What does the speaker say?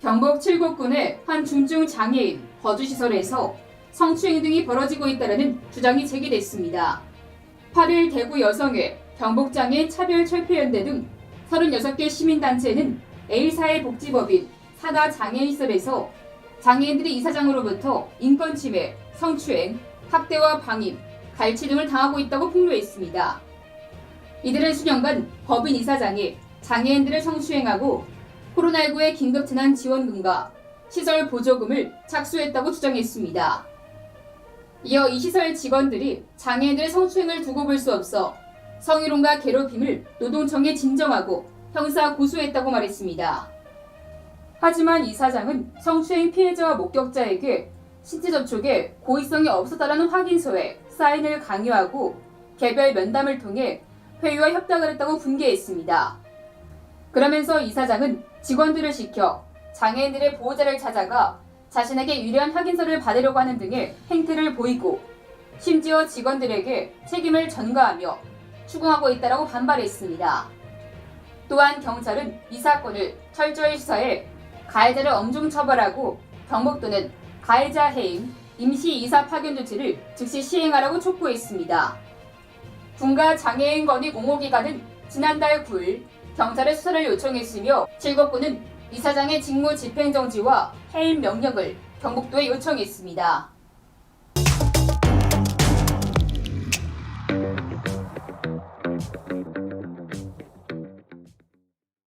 경북 칠곡군의 한 중증 장애인 거주시설에서 성추행 등이 벌어지고 있다는 주장이 제기됐습니다. 8일 대구 여성회, 경북장애인 차별철폐연대 등 36개 시민단체는 A사회복지법인 산하 장애인시설에서 장애인들이 이사장으로부터 인권침해, 성추행, 학대와 방임, 갈취 등을 당하고 있다고 폭로했습니다. 이들은 수년간 법인 이사장이 장애인들을 성추행하고 코로나19의 긴급재난 지원금과 시설 보조금을 착수했다고 주장했습니다. 이어 이 시설 직원들이 장애인들의 성추행을 두고 볼 수 없어 성희롱과 괴롭힘을 노동청에 진정하고 형사 고소했다고 말했습니다. 하지만 이 사장은 성추행 피해자와 목격자에게 신체 접촉에 고의성이 없었다라는 확인서에 사인을 강요하고 개별 면담을 통해 회의와 협박을 했다고 분개했습니다. 그러면서 이 사장은 직원들을 시켜 장애인들의 보호자를 찾아가 자신에게 유리한 확인서를 받으려고 하는 등의 행태를 보이고 심지어 직원들에게 책임을 전가하며 추궁하고 있다라고 반발했습니다. 또한 경찰은 이 사건을 철저히 수사해 가해자를 엄중 처벌하고 경북도는 가해자 해임, 임시 이사 파견 조치를 즉시 시행하라고 촉구했습니다. 군가 장애인 건의 공호기관은 지난달 9일 경찰에 수사를 요청했으며 칠곡군은 이사장의 직무 집행정지와 해임 명령을 경북도에 요청했습니다.